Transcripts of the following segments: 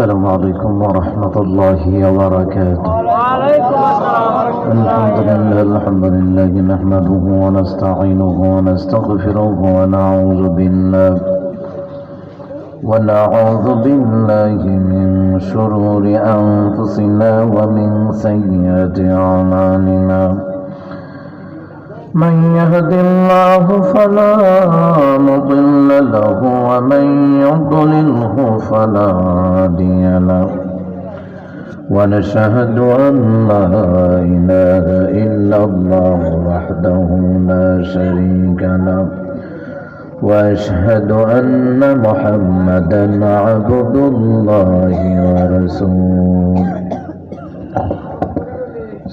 السلام عليكم ورحمة الله وبركاته. وعليكم السلام ورحمة الحمد لله الحمد لله نحمده ونستعينه ونستغفره ونعوذ بالله. ونعوذ بالله من شرور أنفسنا ومن سيئات أعمالنا. من يهد الله فلا مضل له ومن يضلله فلا هادي له. ونشهد أن لا إله إلا الله وحده لا شريك له. وأشهد أن محمدا عبد الله ورسوله.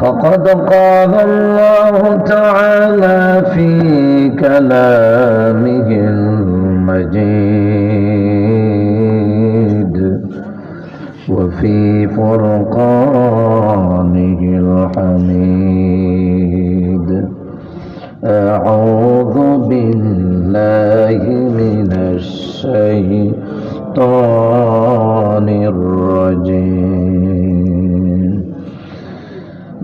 فقد قال الله تعالى في كلامه المجيد وفي فرقانه الحميد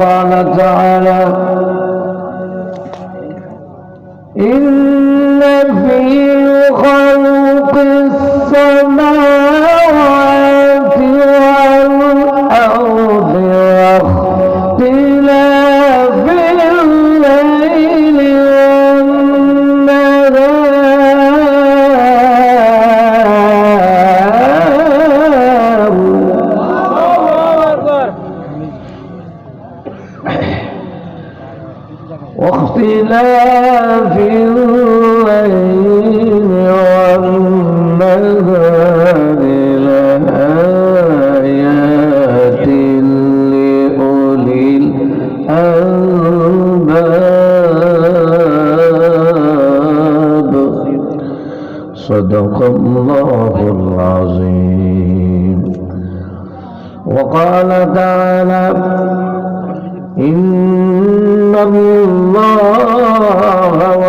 وقال تعالى إن في خلق واختلاف الليل والنهار لآيات لأولي الألباب. صدق الله العظيم. وقال تعالى إن الله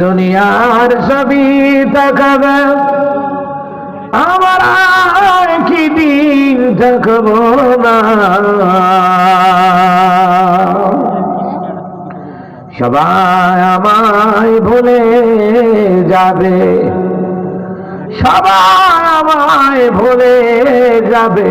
দুনিয়ার সবই তাকাবে আমার কি দিন থাকব না। সবাই আমায় ভুলে যাবে। সবাই আমায় ভুলে যাবে।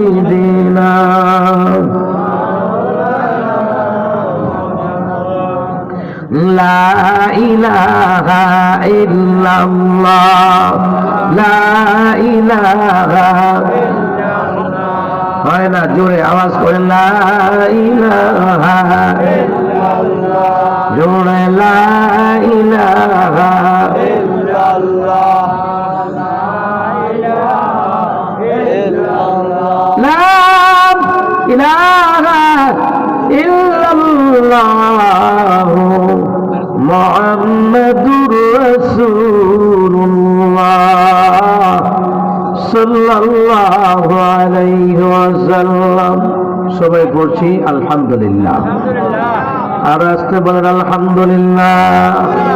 ইলাহা ইল্লাল্লাহ। লা ইলাহা হয় না, জোরে আওয়াজ করে লা ইলাহা জোরে, লা ইলাহা ইল্লাল্লাহ। লা ইলাহা ইল্লাল্লাহ। মোহাম্মদুর সাল্লাল্লাহু আলাইহি ওয়াসাল্লাম। সবাই পড়ছি আলহামদুলিল্লাহ। আর আসতে বলেন আলহামদুলিল্লাহ।